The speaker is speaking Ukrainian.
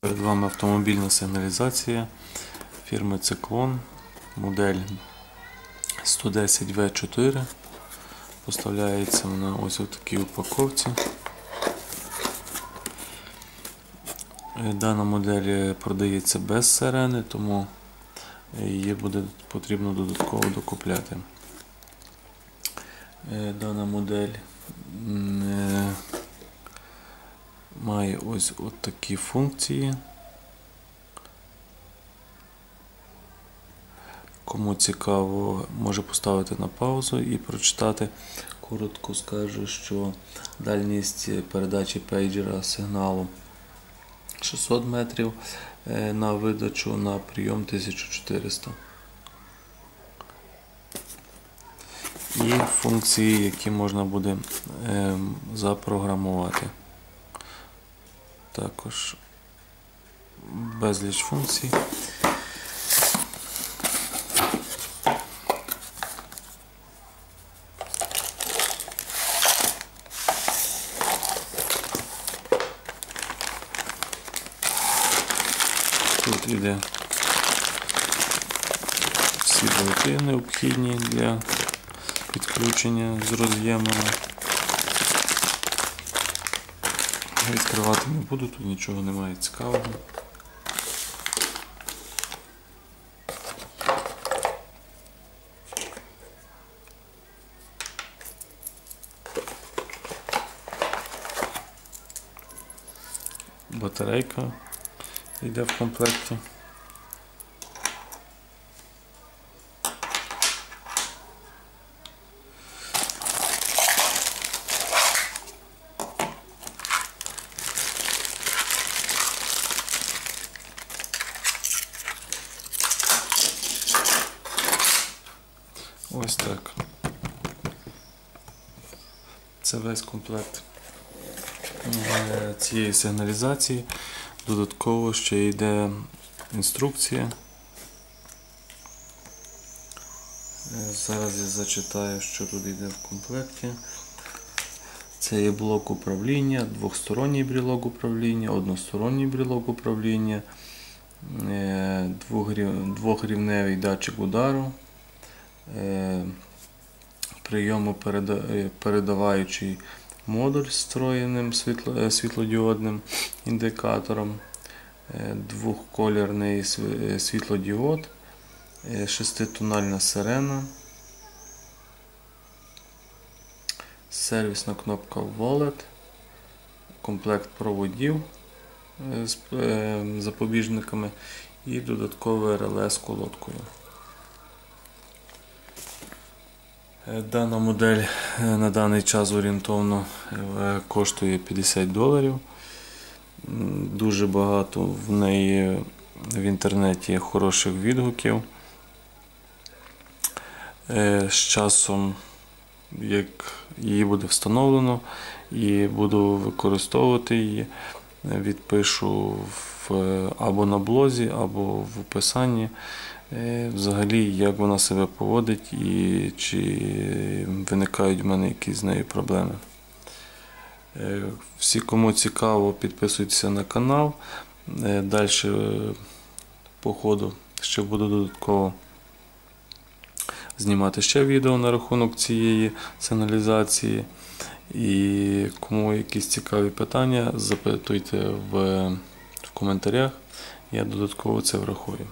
Перед вами автомобільна сигналізація фірми Циклон, модель 110V4. Поставляється вона ось у такій упаковці. Дана модель продається без сирени, тому її буде потрібно додатково докупляти. Е, Дана модель е, має ось от такі функції. Кому цікаво, може поставити на паузу і прочитати. Коротко скажу, що дальність передачі пейджера сигналу 600 метрів е, на видачу на прийом 1400. І функції, які можна буде ем, запрограмувати. Також безліч функцій. Тут іде всі болти необхідні для підключення з роз'ємами. Відкривати не буду, тут нічого немає цікавого. Батарейка йде в комплекті. Ось так. Це весь комплект е, цієї сигналізації. Додатково ще йде інструкція. Е, Зараз я зачитаю, що тут йде в комплекті. Це є блок управління, двохсторонній брілок управління, односторонній брілок управління, е, двохрівневий датчик удару, прийому е, передаваючий модуль з встроєним е, світлодіодним індикатором, е, двохколірний е, світлодіод, е, шеститональна сирена, сервісна кнопка Wallet, комплект проводів е, з е, запобіжниками і додаткове реле з колодкою. Дана модель е, на даний час орієнтовно е, коштує 50 доларів. Дуже багато в неї в інтернеті хороших відгуків. Е, З часом, як її буде встановлено і буду використовувати її, е, відпишу в, е, або на блозі, або в описанні. Е, Взагалі, як вона себе поводить і чи виникають в мене якісь з нею проблеми. Е, Всі, кому цікаво, підписуйтесь на канал. Далі по ходу ще буду додатково знімати ще відео на рахунок цієї сигналізації. І кому якісь цікаві питання, запитуйте в, в коментарях. Я додатково це врахую.